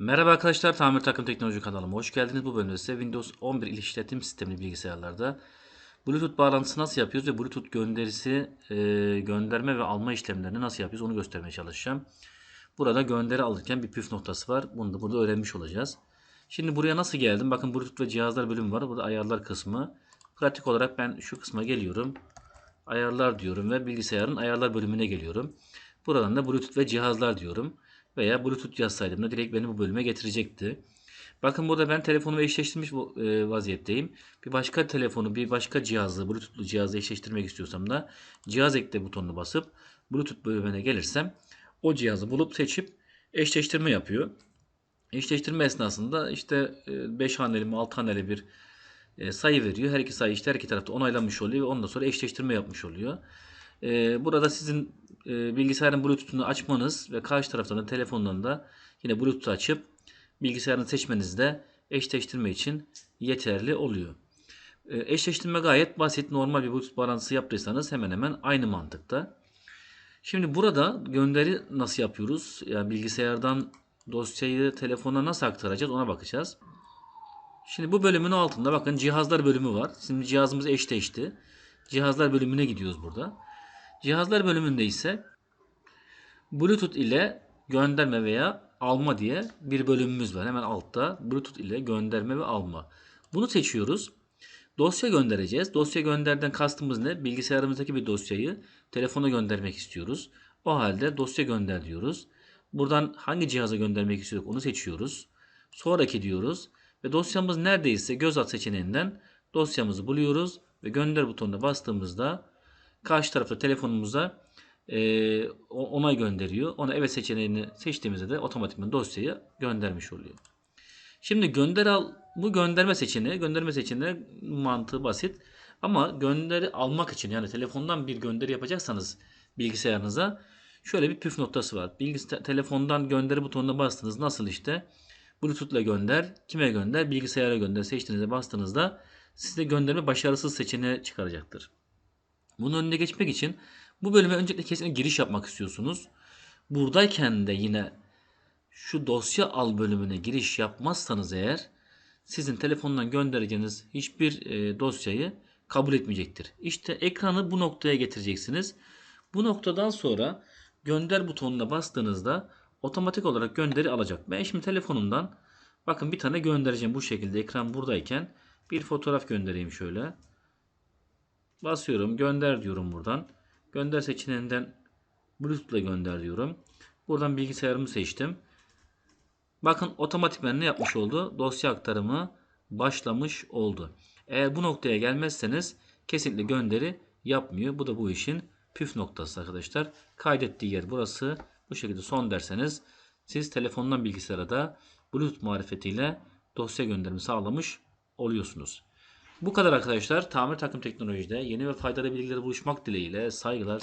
Merhaba arkadaşlar, Tamir Takım Teknoloji kanalıma hoş geldiniz. Bu bölümde size Windows 11 işletim sistemli bilgisayarlarda Bluetooth bağlantısı nasıl yapıyoruz ve Bluetooth gönderisi, e, gönderme ve alma işlemlerini nasıl yapıyoruz onu göstermeye çalışacağım. Burada gönderi alırken bir püf noktası var. Bunu da burada öğrenmiş olacağız. Şimdi buraya nasıl geldim? Bakın Bluetooth ve cihazlar bölümü var. Burada ayarlar kısmı. Pratik olarak ben şu kısma geliyorum. Ayarlar diyorum ve bilgisayarın ayarlar bölümüne geliyorum. Buradan da Bluetooth ve cihazlar diyorum. Veya Bluetooth yazsaydım da direkt beni bu bölüme getirecekti. Bakın burada ben telefonumu eşleştirmiş e, vaziyetteyim. Bir başka telefonu, bir başka cihazı, Bluetooth'lu cihazla eşleştirmek istiyorsam da cihaz ekle butonunu basıp Bluetooth bölümüne gelirsem o cihazı bulup seçip eşleştirme yapıyor. Eşleştirme esnasında işte 5 haneli mi 6 haneli bir e, sayı veriyor. Her iki sayı işte her iki tarafta onaylanmış oluyor ve ondan sonra eşleştirme yapmış oluyor. E, burada sizin e, bilgisayarın Bluetooth'unu açmanız ve karşı taraftan da telefondan da yine Bluetooth açıp bilgisayarını seçmeniz de eşleştirme için yeterli oluyor. E, eşleştirme gayet basit. Normal bir Bluetooth bağlantısı yaptıysanız hemen hemen aynı mantıkta. Şimdi burada gönderi nasıl yapıyoruz? Yani bilgisayardan dosyayı telefona nasıl aktaracağız ona bakacağız. Şimdi bu bölümün altında bakın cihazlar bölümü var. Şimdi cihazımız eşleşti. Cihazlar bölümüne gidiyoruz burada. Cihazlar bölümünde ise Bluetooth ile gönderme veya alma diye bir bölümümüz var. Hemen altta Bluetooth ile gönderme ve alma. Bunu seçiyoruz. Dosya göndereceğiz. Dosya gönderden kastımız ne? Bilgisayarımızdaki bir dosyayı telefona göndermek istiyoruz. O halde dosya gönder diyoruz. Buradan hangi cihaza göndermek istiyoruz onu seçiyoruz. Sonraki diyoruz. Ve dosyamız neredeyse göz at seçeneğinden dosyamızı buluyoruz. Ve gönder butonuna bastığımızda karşı tarafta telefonumuza e, o- onay gönderiyor. Ona evet seçeneğini seçtiğimizde de otomatikman dosyayı göndermiş oluyor. Şimdi gönder al bu gönderme seçeneği. Gönderme seçeneği mantığı basit. Ama gönderi almak için yani telefondan bir gönderi yapacaksanız bilgisayarınıza şöyle bir püf noktası var. Bilgisayar telefondan gönderi butonuna bastınız. Nasıl işte? Bluetooth ile gönder, kime gönder, bilgisayara gönder seçtiğinizde bastığınızda size gönderme başarısız seçeneği çıkaracaktır. Bunun önüne geçmek için bu bölüme öncelikle kesinlikle giriş yapmak istiyorsunuz. Buradayken de yine şu dosya al bölümüne giriş yapmazsanız eğer sizin telefondan göndereceğiniz hiçbir e, dosyayı kabul etmeyecektir. İşte ekranı bu noktaya getireceksiniz. Bu noktadan sonra gönder butonuna bastığınızda otomatik olarak gönderi alacak. Ben şimdi telefonumdan bakın bir tane göndereceğim bu şekilde ekran buradayken bir fotoğraf göndereyim şöyle. Basıyorum gönder diyorum buradan. Gönder seçeneğinden Bluetooth ile gönder diyorum. Buradan bilgisayarımı seçtim. Bakın otomatikman ne yapmış oldu? Dosya aktarımı başlamış oldu. Eğer bu noktaya gelmezseniz kesinlikle gönderi yapmıyor. Bu da bu işin püf noktası arkadaşlar. Kaydettiği yer burası. Bu şekilde son derseniz siz telefondan bilgisayara da Bluetooth marifetiyle dosya gönderimi sağlamış oluyorsunuz. Bu kadar arkadaşlar. Tamir takım teknolojide yeni ve faydalı bilgileri buluşmak dileğiyle saygılar.